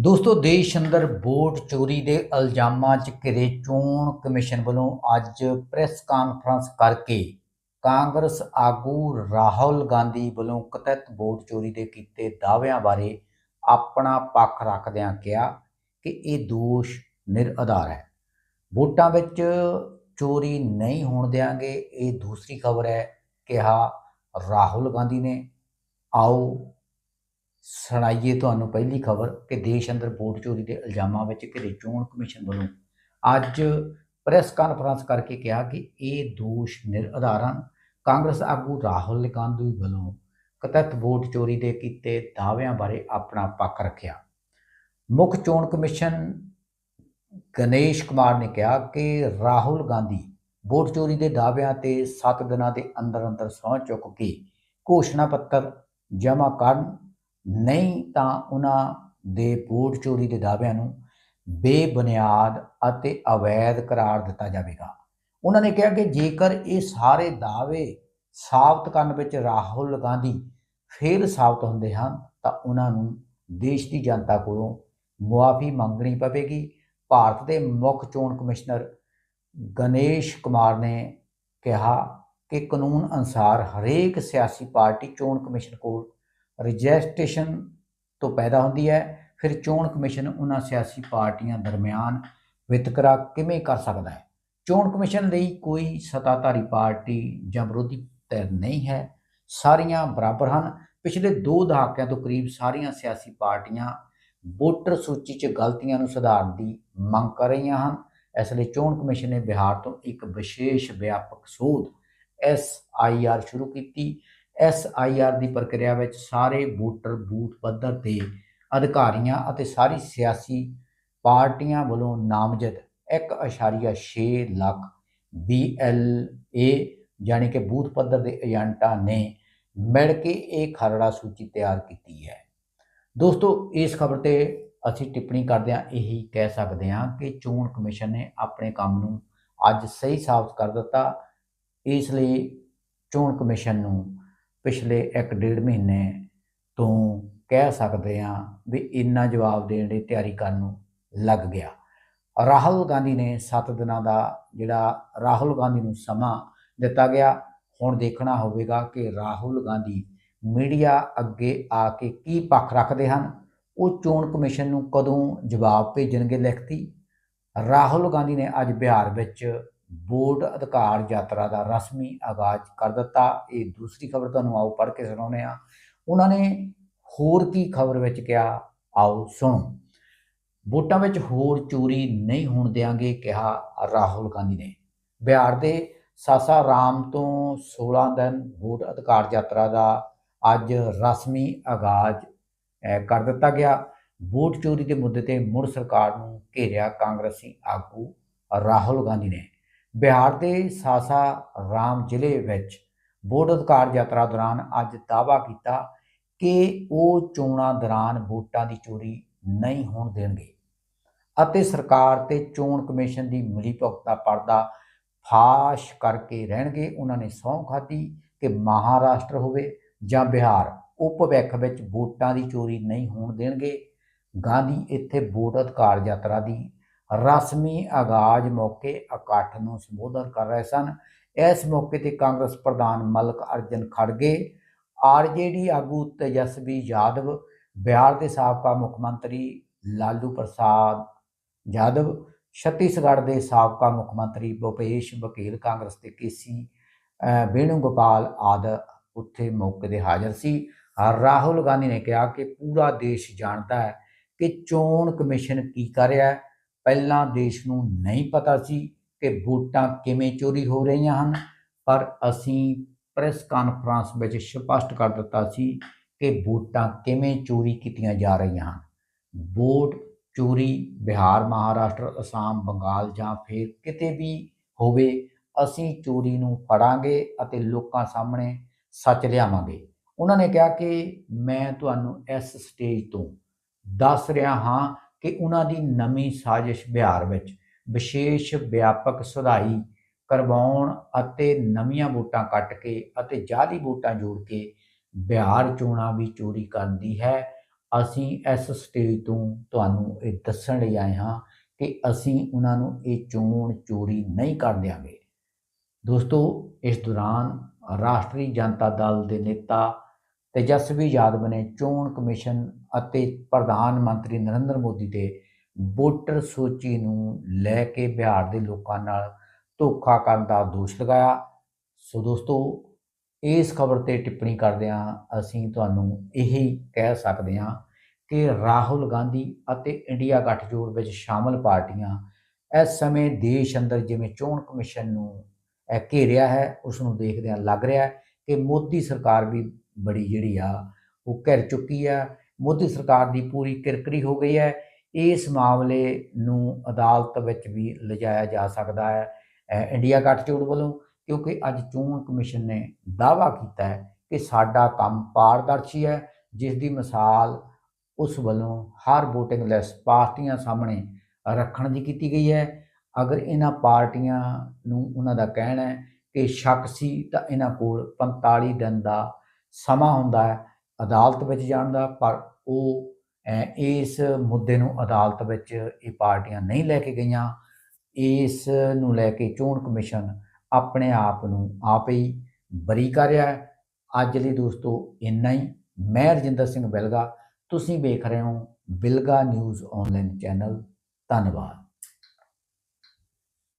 ਦੋਸਤੋ, ਦੇਸ਼ ਅੰਦਰ ਵੋਟ ਚੋਰੀ ਦੇ ਇਲਜ਼ਾਮਾਂ 'ਚ ਘਿਰੇ ਚੋਣ ਕਮਿਸ਼ਨ ਵੱਲੋਂ ਅੱਜ ਪ੍ਰੈਸ ਕਾਨਫਰੰਸ ਕਰਕੇ ਕਾਂਗਰਸ ਆਗੂ ਰਾਹੁਲ ਗਾਂਧੀ ਵੱਲੋਂ ਕਥਿਤ ਵੋਟ ਚੋਰੀ ਦੇ ਕੀਤੇ ਦਾਅਵਿਆਂ ਬਾਰੇ ਆਪਣਾ ਪੱਖ ਰੱਖਦਿਆਂ ਕਿਹਾ ਕਿ ਇਹ ਦੋਸ਼ ਨਿਰਆਧਾਰ ਹੈ। ਵੋਟਾਂ ਵਿੱਚ ਚੋਰੀ ਨਹੀਂ ਹੋਣ ਦਿਆਂਗੇ, ਇਹ ਦੂਸਰੀ ਖਬਰ ਹੈ, ਕਿਹਾ ਰਾਹੁਲ ਗਾਂਧੀ ਨੇ। ਆਓ ਸੁਣਾਈਏ ਤੁਹਾਨੂੰ ਪਹਿਲੀ ਖਬਰ ਕਿ ਦੇਸ਼ ਅੰਦਰ ਵੋਟ ਚੋਰੀ ਦੇ ਇਲਜ਼ਾਮਾਂ ਵਿੱਚ ਘਿਰੇ ਚੋਣ ਕਮਿਸ਼ਨ ਵੱਲੋਂ ਅੱਜ ਪ੍ਰੈਸ ਕਾਨਫਰੰਸ ਕਰਕੇ ਕਿਹਾ ਕਿ ਇਹ ਦੋਸ਼ ਨਿਰਆਧਾਰ ਹਨ ਕਾਂਗਰਸ ਆਗੂ ਰਾਹੁਲ ਗਾਂਧੀ ਵੱਲੋਂ ਕਥਿਤ ਵੋਟ ਚੋਰੀ ਦੇ ਕੀਤੇ ਦਾਅਵਿਆਂ ਬਾਰੇ ਆਪਣਾ ਪੱਖ ਰੱਖਿਆ। ਮੁੱਖ ਚੋਣ ਕਮਿਸ਼ਨ ਗਣੇਸ਼ ਕੁਮਾਰ ਨੇ ਕਿਹਾ ਕਿ ਰਾਹੁਲ ਗਾਂਧੀ ਵੋਟ ਚੋਰੀ ਦੇ ਦਾਅਵਿਆਂ ਤੇ 7 ਦਿਨਾਂ ਦੇ ਅੰਦਰ ਅੰਦਰ ਸਹੁੰ ਚੁੱਕ ਕੇ ਘੋਸ਼ਣਾ ਪੱਤਰ ਜਮ੍ਹਾਂ ਕਰਨ ਨਹੀਂ ਤਾਂ ਉਹਨਾਂ ਦੇ ਵੋਟ ਚੋਰੀ ਦੇ ਦਾਅਵਿਆਂ ਨੂੰ ਬੇਬੁਨਿਆਦ ਅਤੇ ਅਵੈਧ ਕਰਾਰ ਦਿੱਤਾ ਜਾਵੇਗਾ। ਉਹਨਾਂ ਨੇ ਕਿਹਾ ਕਿ ਜੇਕਰ ਇਹ ਸਾਰੇ ਦਾਅਵੇ ਸਾਬਤ ਕਰਨ ਵਿੱਚ ਰਾਹੁਲ ਗਾਂਧੀ ਫੇਲ ਸਾਬਤ ਹੁੰਦੇ ਹਨ, ਤਾਂ ਉਹਨਾਂ ਨੂੰ ਦੇਸ਼ ਦੀ ਜਨਤਾ ਕੋਲੋਂ ਮੁਆਫੀ ਮੰਗਣੀ ਪਵੇਗੀ। ਭਾਰਤ ਦੇ ਮੁੱਖ ਚੋਣ ਕਮਿਸ਼ਨਰ ਗਣੇਸ਼ ਕੁਮਾਰ ਨੇ ਕਿਹਾ ਕਿ ਕਾਨੂੰਨ ਅਨੁਸਾਰ ਹਰੇਕ ਸਿਆਸੀ ਪਾਰਟੀ ਚੋਣ ਕਮਿਸ਼ਨ ਕੋਲ ਰਜਿਸਟ੍ਰੇਸ਼ਨ ਤੋਂ ਪੈਦਾ ਹੁੰਦੀ ਹੈ। ਫਿਰ ਚੋਣ ਕਮਿਸ਼ਨ ਉਹਨਾਂ ਸਿਆਸੀ ਪਾਰਟੀਆਂ ਦਰਮਿਆਨ ਵਿਤਕਰਾ ਕਿਵੇਂ ਕਰ ਸਕਦਾ ਹੈ? ਚੋਣ ਕਮਿਸ਼ਨ ਲਈ ਕੋਈ ਸੱਤਾਧਾਰੀ ਪਾਰਟੀ ਜਾਂ ਵਿਰੋਧੀ ਧਿਰ ਨਹੀਂ ਹੈ। ਸਾਰੀਆਂ ਬਰਾਬਰ ਹਨ। ਪਿਛਲੇ 2 ਦਹਾਕਿਆਂ ਤੋਂ ਕਰੀਬ ਸਾਰੀਆਂ ਸਿਆਸੀ ਪਾਰਟੀਆਂ ਵੋਟਰ ਸੂਚੀ 'ਚ ਗਲਤੀਆਂ ਨੂੰ ਸੁਧਾਰਨ ਦੀ ਮੰਗ ਕਰ ਰਹੀਆਂ ਹਨ। ਇਸ ਲਈ ਚੋਣ ਕਮਿਸ਼ਨ ਨੇ ਬਿਹਾਰ ਤੋਂ ਇੱਕ ਵਿਸ਼ੇਸ਼ ਵਿਆਪਕ ਸੋਧ ਐਸ ਆਈ ਆਰ ਸ਼ੁਰੂ ਕੀਤੀ। ਐਸ ਆਈ ਆਰ ਦੀ ਪ੍ਰਕਿਰਿਆ ਵਿੱਚ ਸਾਰੇ ਵੋਟਰ ਬੂਥ ਪੱਧਰ ਤੇ ਅਧਿਕਾਰੀਆਂ ਅਤੇ ਸਾਰੀ ਸਿਆਸੀ ਪਾਰਟੀਆਂ ਵੱਲੋਂ ਨਾਮਜ਼ਦ 1.6 ਲੱਖ BLA ਯਾਨੀ ਕਿ ਬੂਥ ਪੱਧਰ ਦੇ ਏਜੰਟਾਂ ਨੇ ਮਿਲ ਕੇ ਇਹ ਖਰੜਾ ਸੂਚੀ ਤਿਆਰ ਕੀਤੀ ਹੈ। ਦੋਸਤੋ, ਇਸ ਖਬਰ ਤੇ ਅਸੀਂ ਟਿੱਪਣੀ ਕਰਦਿਆਂ ਇਹੀ ਕਹਿ ਸਕਦੇ ਹਾਂ ਕਿ ਚੋਣ ਕਮਿਸ਼ਨ ਨੇ ਆਪਣੇ ਕੰਮ ਨੂੰ ਅੱਜ ਸਹੀ ਸਾਬਤ ਕਰ ਦਿੱਤਾ। ਇਸ ਲਈ ਚੋਣ ਕਮਿਸ਼ਨ ਨੂੰ ਪਿਛਲੇ 1.5 ਮਹੀਨੇ ਤੋਂ ਕਹਿ ਸਕਦੇ ਹਾਂ ਵੀ ਇੰਨਾ ਜਵਾਬ ਦੇਣ ਦੀ ਤਿਆਰੀ ਕਰਨ ਨੂੰ ਲੱਗ ਗਿਆ। ਰਾਹੁਲ ਗਾਂਧੀ ਨੇ 7 ਦਿਨਾਂ ਦਾ ਜਿਹੜਾ ਰਾਹੁਲ ਗਾਂਧੀ ਨੂੰ ਸਮਾਂ ਦਿੱਤਾ ਗਿਆ। ਹੁਣ ਦੇਖਣਾ ਹੋਵੇਗਾ ਕਿ ਰਾਹੁਲ ਗਾਂਧੀ ਮੀਡੀਆ ਅੱਗੇ ਆ ਕੇ ਕੀ ਪੱਖ ਰੱਖਦੇ ਹਨ। ਉਹ ਚੋਣ ਕਮਿਸ਼ਨ ਨੂੰ ਕਦੋਂ ਜਵਾਬ ਭੇਜਣਗੇ ਲਿਖਤੀ? ਰਾਹੁਲ ਗਾਂਧੀ ਨੇ ਅੱਜ ਬਿਹਾਰ ਵਿੱਚ ਵੋਟ ਅਧਿਕਾਰ ਯਾਤਰਾ ਦਾ ਰਸਮੀ ਆਗਾਜ਼ ਕਰ ਦਿੱਤਾ। ਇਹ ਦੂਸਰੀ ਖਬਰ ਤੁਹਾਨੂੰ ਆਓ ਪੜ੍ਹ ਕੇ ਸੁਣਾਉਂਦੇ ਆ ਉਹਨਾਂ ਨੇ ਹੋਰ ਕੀ ਖਬਰ ਵਿੱਚ ਕਿਹਾ? ਆਓ ਸੁਣੋ। ਵੋਟਾਂ ਵਿੱਚ ਹੋਰ ਚੋਰੀ ਨਹੀਂ ਹੋਣ ਦੇਾਂਗੇ ਕਿਹਾ ਰਾਹੁਲ ਗਾਂਧੀ ਨੇ। ਬਿਹਾਰ ਦੇ ਸਾਸਾਰਾਮ ਤੋਂ 16 ਦਿਨ ਵੋਟ ਅਧਿਕਾਰ ਯਾਤਰਾ ਦਾ ਅੱਜ ਰਸਮੀ ਆਗਾਜ਼ ਕਰ ਦਿੱਤਾ ਗਿਆ। ਵੋਟ ਚੋਰੀ ਦੇ ਮੁੱਦੇ ਤੇ ਮੁੜ ਸਰਕਾਰ ਨੂੰ ਘੇਰਿਆ ਕਾਂਗਰਸੀ ਆਗੂ ਰਾਹੁਲ ਗਾਂਧੀ ਨੇ। ਬਿਹਾਰ ਦੇ ਸਾਸਾ ਰਾਮ ਜ਼ਿਲ੍ਹੇ ਵਿੱਚ ਵੋਟ ਅਧਿਕਾਰ ਯਾਤਰਾ ਦੌਰਾਨ ਅੱਜ ਦਾਅਵਾ ਕੀਤਾ ਕਿ ਉਹ ਚੋਣਾਂ ਦੌਰਾਨ ਵੋਟਾਂ ਦੀ ਚੋਰੀ ਨਹੀਂ ਹੋਣ ਦੇਣਗੇ ਅਤੇ ਸਰਕਾਰ ਤੇ ਚੋਣ ਕਮਿਸ਼ਨ ਦੀ ਮਿਲੀਭਗਤ ਦਾ ਪਰਦਾ ਫਾਸ਼ ਕਰਕੇ ਰਹਿਣਗੇ। ਉਹਨਾਂ ਨੇ ਸਹੁੰ ਖਾਧੀ ਕਿ ਮਹਾਰਾਸ਼ਟਰ ਹੋਵੇ ਜਾਂ ਬਿਹਾਰ ਉਹ ਭਵਿੱਖ ਵਿੱਚ ਵੋਟਾਂ ਦੀ ਚੋਰੀ ਨਹੀਂ ਹੋਣ ਦੇਣਗੇ। ਗਾਂਧੀ ਇੱਥੇ ਵੋਟ ਅਧਿਕਾਰ ਯਾਤਰਾ ਦੀ ਰਸਮੀ ਆਗਾਜ਼ ਮੌਕੇ ਇਕੱਠ ਨੂੰ ਸੰਬੋਧਨ ਕਰ ਰਹੇ ਸਨ। ਇਸ ਮੌਕੇ ਤੇ ਕਾਂਗਰਸ ਪ੍ਰਧਾਨ ਮਲਕ ਅਰਜਨ ਖੜਗੇ ਆਰਜੇਡੀ ਆਗੂ ਤੇਜਸਵੀ ਯਾਦਵ, ਬਿਹਾਰ ਦੇ ਸਾਬਕਾ ਮੁੱਖ ਮੰਤਰੀ ਲਾਲੂ ਪ੍ਰਸਾਦ ਯਾਦਵ, ਛੱਤੀਸਗੜ੍ਹ ਦੇ ਸਾਬਕਾ ਮੁੱਖ ਮੰਤਰੀ ਭੁਪੇਸ਼ ਬਘੇਲ, ਕਾਂਗਰਸ ਦੇ ਕੇਸੀ ਵੇਣੂ ਗੋਪਾਲ ਆਦਿ ਉੱਥੇ ਮੌਕੇ ਤੇ ਹਾਜ਼ਰ ਸੀ। ਰਾਹੁਲ ਗਾਂਧੀ ਨੇ ਕਿਹਾ ਕਿ ਪੂਰਾ ਦੇਸ਼ ਜਾਣਦਾ ਹੈ ਕਿ ਚੋਣ ਕਮਿਸ਼ਨ ਕੀ ਕਰ ਰਿਹਾ ਹੈ। ਪਹਿਲਾਂ ਦੇਸ਼ ਨੂੰ ਨਹੀਂ ਪਤਾ ਸੀ ਕਿ ਵੋਟਾਂ ਕਿਵੇਂ ਚੋਰੀ ਹੋ ਰਹੀਆਂ ਹਨ, ਪਰ ਅਸੀਂ ਪ੍ਰੈਸ ਕਾਨਫਰੰਸ ਵਿੱਚ ਸਪਸ਼ਟ ਕਰ ਦਿੱਤਾ ਸੀ ਕਿ ਵੋਟਾਂ ਕਿਵੇਂ ਚੋਰੀ ਕੀਤੀਆਂ ਜਾ ਰਹੀਆਂ ਹਨ। ਵੋਟ ਚੋਰੀ ਬਿਹਾਰ, ਮਹਾਰਾਸ਼ਟਰ, ਅਸਾਮ, ਬੰਗਾਲ ਜਾਂ ਫਿਰ ਕਿਤੇ ਵੀ ਹੋਵੇ, ਅਸੀਂ ਚੋਰੀ ਨੂੰ ਫੜਾਂਗੇ ਅਤੇ ਲੋਕਾਂ ਸਾਹਮਣੇ ਸੱਚ ਲਿਆਵਾਂਗੇ। ਉਹਨਾਂ ਨੇ ਕਿਹਾ ਕਿ ਮੈਂ ਤੁਹਾਨੂੰ ਇਸ ਸਟੇਜ ਤੋਂ ਦੱਸ ਰਿਹਾ ਹਾਂ ਕਿ ਉਹਨਾਂ ਦੀ ਨਵੀਂ ਸਾਜ਼ਿਸ਼ ਬਿਹਾਰ ਵਿੱਚ ਵਿਸ਼ੇਸ਼ ਵਿਆਪਕ ਸੁਧਾਈ ਕਰਵਾਉਣ ਅਤੇ ਨਵੀਆਂ ਵੋਟਾਂ ਕੱਟ ਕੇ ਅਤੇ ਜਾਲੀ ਵੋਟਾਂ ਜੋੜ ਕੇ ਬਿਹਾਰ ਚੋਣਾਂ ਵੀ ਚੋਰੀ ਕਰਦੀ ਹੈ। ਅਸੀਂ ਇਸ ਸਟੇਜ ਤੋਂ ਤੁਹਾਨੂੰ ਇਹ ਦੱਸਣ ਲਈ ਆਏ ਹਾਂ ਕਿ ਅਸੀਂ ਉਹਨਾਂ ਨੂੰ ਇਹ ਚੋਣ ਚੋਰੀ ਨਹੀਂ ਕਰ ਦਿਆਂਗੇ। ਦੋਸਤੋ, ਇਸ ਦੌਰਾਨ ਰਾਸ਼ਟਰੀ ਜਨਤਾ ਦਲ ਦੇ ਨੇਤਾ ਤੇਜਸਵੀ ਯਾਦਵ ਨੇ ਚੋਣ ਕਮਿਸ਼ਨ ਅਤੇ ਪ੍ਰਧਾਨ ਮੰਤਰੀ ਨਰਿੰਦਰ ਮੋਦੀ ਦੇ ਵੋਟਰ ਸੂਚੀ ਨੂੰ ਲੈ ਕੇ ਬਿਹਾਰ ਦੇ ਲੋਕਾਂ ਨਾਲ ਧੋਖਾ ਕਰਨ ਦਾ ਦੋਸ਼ ਲਗਾਇਆ। ਸੋ ਦੋਸਤੋ, ਇਸ ਖਬਰ ਤੇ ਟਿੱਪਣੀ ਕਰਦਿਆਂ ਅਸੀਂ ਤੁਹਾਨੂੰ ਇਹੀ ਕਹਿ ਸਕਦੇ ਹਾਂ ਕਿ ਰਾਹੁਲ ਗਾਂਧੀ ਅਤੇ ਇੰਡੀਆ ਗੱਠਜੋੜ ਵਿੱਚ ਸ਼ਾਮਲ ਪਾਰਟੀਆਂ ਇਸ ਸਮੇਂ ਦੇਸ਼ ਅੰਦਰ ਜਿਵੇਂ ਚੋਣ ਕਮਿਸ਼ਨ ਨੂੰ ਇਹ ਘੇਰਿਆ ਹੈ ਉਸ ਨੂੰ ਦੇਖਦਿਆਂ ਲੱਗ ਰਿਹਾ ਹੈ ਕਿ ਮੋਦੀ ਸਰਕਾਰ ਵੀ ਬੜੀ ਜਿਹੜੀ ਆ, ਉਹ ਘਿਰ ਚੁੱਕੀ ਆ। ਮੋਦੀ ਸਰਕਾਰ ਦੀ ਪੂਰੀ ਕਿਰਕਰੀ ਹੋ ਗਈ ਹੈ। ਇਸ ਮਾਮਲੇ ਨੂੰ ਅਦਾਲਤ ਵਿੱਚ ਵੀ ਲਿਜਾਇਆ ਜਾ ਸਕਦਾ ਹੈ ਇੰਡੀਆ ਗੱਠਜੋੜ ਵੱਲੋਂ, ਕਿਉਂਕਿ ਅੱਜ ਚੋਣ ਕਮਿਸ਼ਨ ਨੇ ਦਾਅਵਾ ਕੀਤਾ ਹੈ ਕਿ ਸਾਡਾ ਕੰਮ ਪਾਰਦਰਸ਼ੀ ਹੈ, ਜਿਸ ਦੀ ਮਿਸਾਲ ਉਸ ਵੱਲੋਂ ਹਰ VOTING ਲਿਸਟ ਪਾਰਟੀਆਂ ਸਾਹਮਣੇ ਰੱਖਣ ਦੀ ਕੀਤੀ ਗਈ ਹੈ। ਅਗਰ ਇਹਨਾਂ ਪਾਰਟੀਆਂ ਨੂੰ ਉਹਨਾਂ ਦਾ ਕਹਿਣਾ ਹੈ ਕਿ ਸ਼ੱਕ ਸੀ ਤਾਂ ਇਹਨਾਂ ਕੋਲ 45 ਦਿਨ ਦਾ ਸਮਾਂ ਹੁੰਦਾ ਹੈ ਅਦਾਲਤ ਵਿੱਚ ਜਾਣ ਦਾ, ਪਰ ਉਹ ਇਸ ਮੁੱਦੇ ਨੂੰ ਅਦਾਲਤ ਵਿੱਚ ਇਹ ਪਾਰਟੀਆਂ ਨਹੀਂ ਲੈ ਕੇ ਗਈਆਂ। ਇਸ ਨੂੰ ਲੈ ਕੇ ਚੋਣ ਕਮਿਸ਼ਨ ਆਪਣੇ ਆਪ ਨੂੰ ਆਪ ਹੀ ਬਰੀ ਕਰ ਰਿਹਾ ਹੈ। ਅੱਜ ਲਈ ਦੋਸਤੋ, ਇੰਨਾ ਹੀ। ਮੈਂ ਰਜਿੰਦਰ ਸਿੰਘ ਬਿਲਗਾ, ਤੁਸੀਂ ਵੇਖ ਰਹੇ ਹੋ ਬਿਲਗਾ ਨਿਊਜ਼ ਆਨਲਾਈਨ ਚੈਨਲ। ਧੰਨਵਾਦ।